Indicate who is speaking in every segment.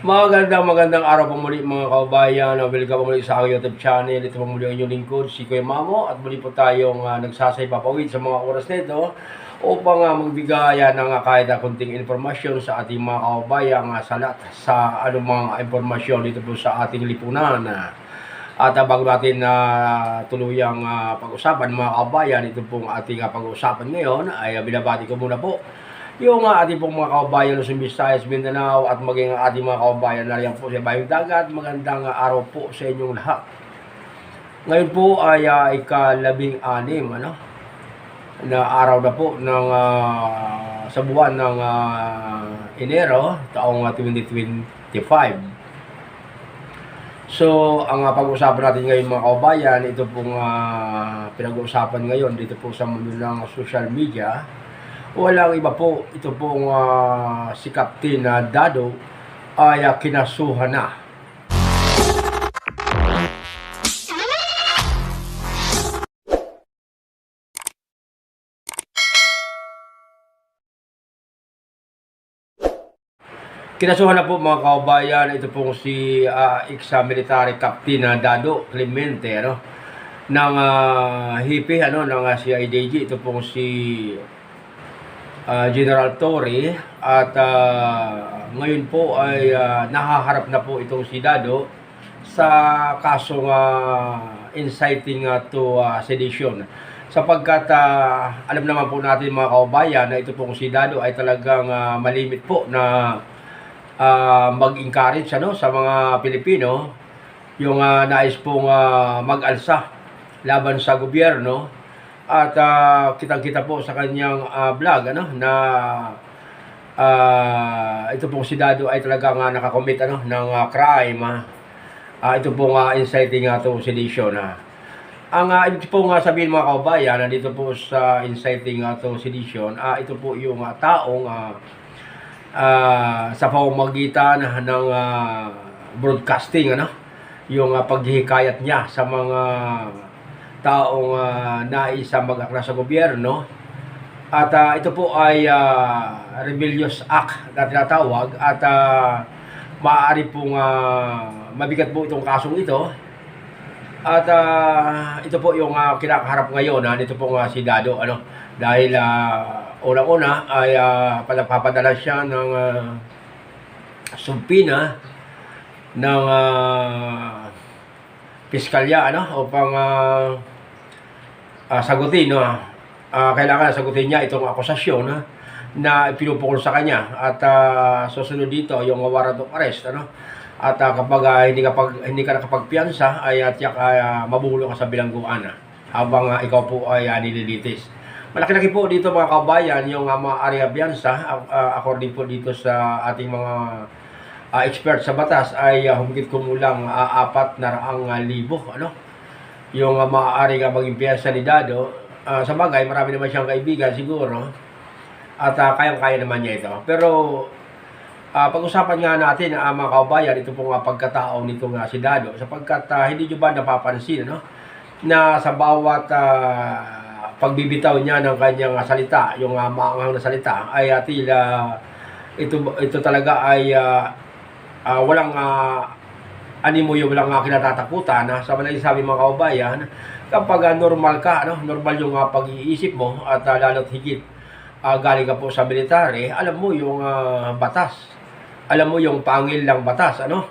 Speaker 1: Magandang magandang araw po muli mga kaubayan. Welcome po muli sa aking YouTube channel. Ito po muli ang inyong lingkod, si Kuya Mamo. At muli po tayong uh, nagsasay papawid sa mga oras nito upang uh, magbigay uh, ng uh, kahit uh, kunting informasyon sa ating mga kaubayan uh, salat sa anumang impormasyon dito po sa ating lipunan. At uh, bago natin na uh, tuluyang uh, pag-usapan mga kaubayan, ito pong ating uh, pag-usapan ngayon ay uh, binabati ko muna po yung uh, ating pong mga kaubayan sa Visayas, Mindanao at maging ang ating mga kaubayan na riyan po sa Bayong Dagat. Magandang uh, araw po sa inyong lahat. Ngayon po ay uh, ikalabing anim, ano? na araw na po ng uh, sa buwan ng uh, Enero taong uh, 2025. So, ang uh, pag-uusapan natin ngayon mga kaubayan, ito pong uh, pinag-uusapan ngayon dito po sa mundo ng social media Walang iba po, ito pong uh, si Captain uh, Dado ay uh, kinasuhan na. Kinasuhan na po mga kaubayan, ito pong si uh, ex-military Captain uh, Dado Clemente, ano, ng uh, hippie, ano, ng uh, CIDG, ito pong si uh, General Torre at uh, ngayon po ay uh, nahaharap na po itong si Dado sa kasong uh, inciting uh, to uh, sedition. Sapagkat uh, alam naman po natin mga kaubayan na ito pong si Dado ay talagang uh, malimit po na uh, mag-encourage ano, sa mga Pilipino yung uh, nais pong uh, mag-alsa laban sa gobyerno at uh, kitang-kita po sa kanyang uh, vlog ano na uh, ito pong si Dado ay talagang uh, nakakommit ano ng uh, crime. Uh, ito pong uh, inciting uh, to sedition. Uh. Ang uh, ito po nga sabihin mga kaubayan, nandito po sa inciting uh, to sedition, uh, ito po yung uh, taong uh, uh, sa pamamagitan ng uh, broadcasting ano yung uh, paghihikayat niya sa mga taong uh, nais mag-akla sa gobyerno. At uh, ito po ay uh, rebellious act na tinatawag at uh, maaari pong uh, mabigat po itong kasong ito. At uh, ito po yung uh, kinakaharap ngayon na uh, nito pong uh, si Dado ano dahil uh, unang-una ay uh, panapapadala siya ng uh, sumpina ng uh, piskalya ano upang uh, uh, sagutin no? Uh, kailangan sagutin niya itong akusasyon uh, na pinupukol sa kanya. At uh, susunod dito yung warrant of arrest ano? At uh, kapag uh, hindi ka pag hindi ka nakapagpiyansa ay at uh, uh, mabulo ka sa bilangguan uh, habang uh, ikaw po ay uh, nililitis. Malaki-laki po dito mga kabayan yung uh, mga area piyansa uh, according po dito sa ating mga uh, expert sa batas ay uh, humigit kumulang uh, apat na raang uh, libo ano yung uh, maaari nga maging piyesa ni Dado uh, sa bagay marami naman siyang kaibigan siguro at uh, kayang-kaya naman niya ito pero uh, pag-usapan nga natin uh, mga kaubayan ito pong uh, pagkatao nito nga si Dado sapagkat uh, hindi nyo ba napapansin no? na sa bawat uh, pagbibitaw niya ng kanyang uh, salita yung uh, maanghang na salita ay uh, tila ito ito talaga ay uh, uh, walang uh, animo yung walang uh, kinatatakutan na sa mga sabi mga kaubayan kapag uh, normal ka no? Normal yung uh, pag-iisip mo at uh, lalo't higit uh, galing ka po sa military alam mo yung uh, batas. Alam mo yung pangil ng batas ano?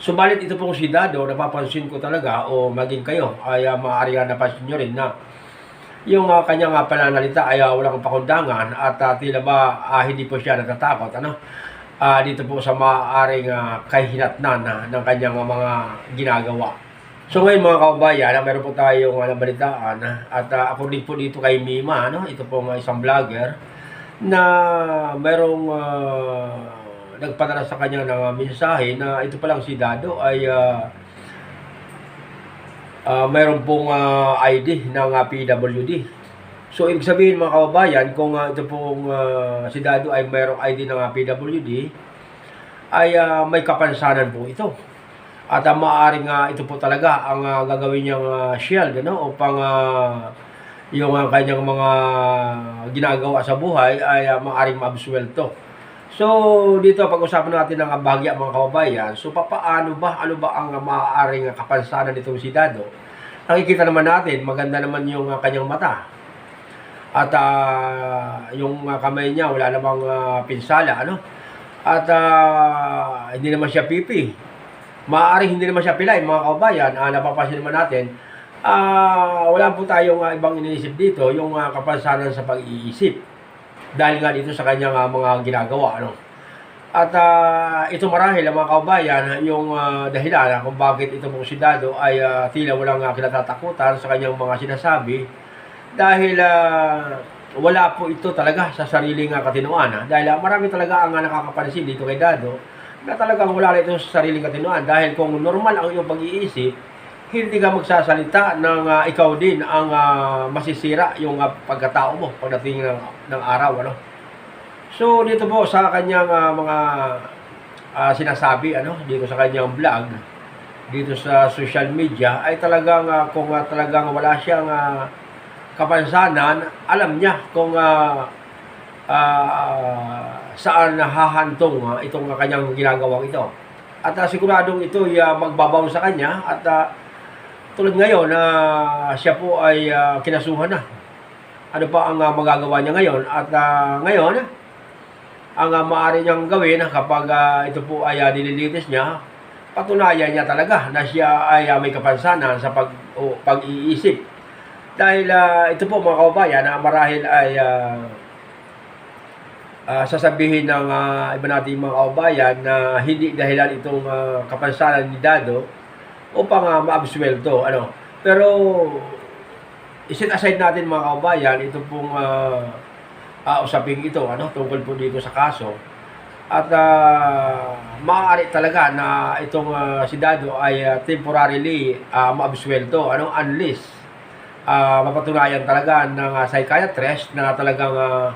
Speaker 1: Subalit ito pong si Dado, napapansin ko talaga o maging kayo ay uh, maaari na napansin nyo rin na yung uh, kanyang uh, pananalita ay uh, walang pakundangan at uh, tila ba uh, hindi po siya natatakot ano uh, dito po sa maaaring uh, kahinatnan na ng kanyang uh, mga ginagawa. So ngayon mga kaubayan, uh, meron po tayong uh, nabalitaan uh, at uh, ako din po dito kay Mima, no? ito po uh, isang vlogger na merong uh, nagpadala sa kanya ng uh, mensahe na ito pa lang si Dado ay uh, uh, meron pong uh, ID ng uh, PWD. So, ibig sabihin mga kababayan, kung uh, ito pong uh, si Dado ay mayroong ID ng uh, PWD, ay uh, may kapansanan po ito. At uh, maaaring uh, ito po talaga ang uh, gagawin niyang uh, shield no? upang uh, yung uh, kanyang mga ginagawa sa buhay ay uh, maaaring maabsuelto So, dito pag-usapan natin ng bahagya mga kababayan. So, papaano ba, ano ba ang maaaring kapansanan nitong si Dado? Nakikita naman natin, maganda naman yung ah, kanyang mata. At ah, yung ah, kamay niya, wala namang ah, pinsala, ano? At ah, hindi naman siya pipi. Maaaring hindi naman siya pilay, mga kababayan. Ah, napapansin naman natin, ah, wala po tayong ah, ibang iniisip dito, yung ah, kapansanan sa pag-iisip dahil nga dito sa kanyang ah, mga ginagawa ano. At ah, ito marahil mga kaubayan yung ah, dahilan ah, kung bakit ito pong si Dado ay ah, tila walang uh, kinatatakutan sa kanyang mga sinasabi dahil ah, wala po ito talaga sa sariling uh, katinuan ah. dahil ah, marami talaga ang uh, nakakapansin dito kay Dado na talagang wala ito sa sariling katinuan dahil kung normal ang iyong pag-iisip hindi ka magsasalita ng ah, ikaw din ang ah, masisira yung ah, pagkatao mo pagdating ng, ng araw ano so dito po sa kanyang ah, mga ah, sinasabi ano dito sa kanyang vlog dito sa social media ay talagang ah, kung ah, talagang wala siyang ah, kapansanan alam niya kung ah, ah, saan hahantong ah, itong kanyang ginagawang ito at ah, siguradong ito ay ah, magbabaw sa kanya at ah, tulad ngayon na siya po ay ah, kinasuhan na. Ano pa ang ah, magagawa niya ngayon? At ah, ngayon, ang uh, maaari niyang gawin kapag ah, ito po ay uh, nililitis niya, patunayan niya talaga na siya ay ah, may kapansanan sa pag, o, pag-iisip. Dahil ah, ito po mga kababayan na marahil ay ah, ah, sasabihin ng ah, iba nating mga kababayan na hindi dahilan itong ah, kapansanan ni Dado upang uh, maabsuelto. Ano? Pero iset aside natin mga kababayan, ito pong uh, uh, usaping ito, ano, tungkol po dito sa kaso. At uh, maaari talaga na itong uh, si Dado ay uh, temporarily uh, maabsuelto, ano, unless uh, mapatunayan talaga ng uh, psychiatrist na talagang uh,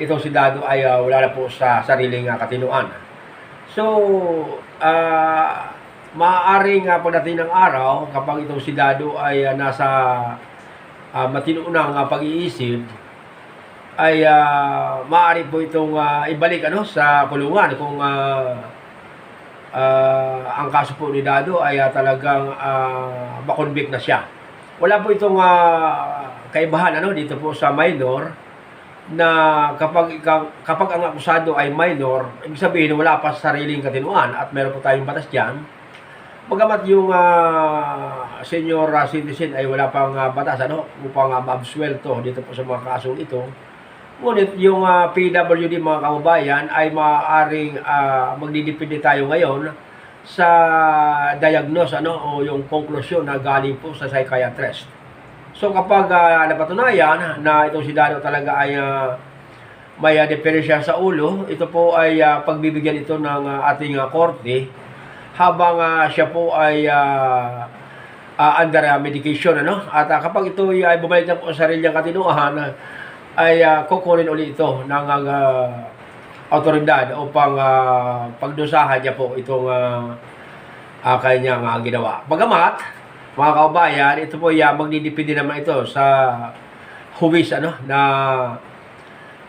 Speaker 1: itong si Dado ay uh, wala na po sa sariling uh, katinuan. So, uh, maaaring uh, pagdating ng araw, kapag itong si Dado ay uh, nasa uh, matinuunang uh, pag-iisip, ay uh, maaari po itong uh, ibalik ano sa kulungan kung uh, uh, ang kaso po ni Dado ay uh, talagang uh, makonvict na siya. Wala po itong uh, kaibahan ano dito po sa minor na kapag kapag ang akusado ay minor, ibig sabihin wala pa sa sariling katinuan at meron po tayong batas diyan Bagamat yung uh, senior uh, citizen ay wala pang uh, batas ano, upang uh, maabsuelto dito po sa mga kasong ito. Ngunit yung uh, PWD mga kababayan ay maaaring uh, magdidepende tayo ngayon sa diagnose ano o yung konklusyon na galing po sa psychiatrist. So kapag uh, napatunayan na itong si Dano talaga ay uh, may uh, depresya sa ulo, ito po ay uh, pagbibigyan ito ng uh, ating uh, korte habang uh, siya po ay uh, uh, under uh, medication ano at uh, kapag ito ay bumalik na po sa sarilyang katinuan uh, ay uh, kukunin uli ito ng uh, autoridad upang uh, pagdusahan niya po itong uh, uh, kanyang uh, ginawa. Bagamat, mga kaubayan, ito po uh, magdidipindi naman ito sa huwis ano, na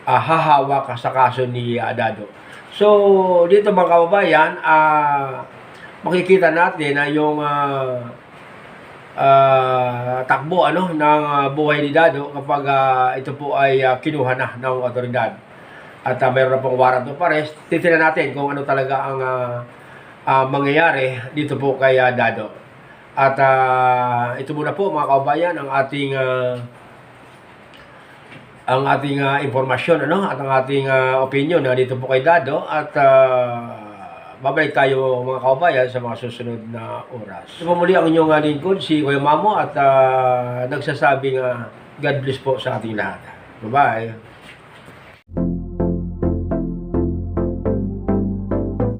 Speaker 1: uh, hahawak sa kaso ni Adado. So, dito mga kaubayan, uh, makikita natin na yung uh, uh, takbo ano ng uh, buhay ni Dado kapag uh, ito po ay uh, kinuha na ng otoridad. At uh, mayroon na pong warrant of arrest. Titingnan natin kung ano talaga ang uh, uh, mangyayari dito po kay uh, Dado. At uh, ito muna po mga kaubayan ang ating uh, ang ating uh, impormasyon ano at ang ating uh, opinion na dito po kay Dado at uh, babalik tayo mga kabayan sa mga susunod na oras. Ito muli ang inyong uh, lingkod, si Kuya Mamo at uh, nagsasabing uh, God bless po sa ating lahat. Bye-bye.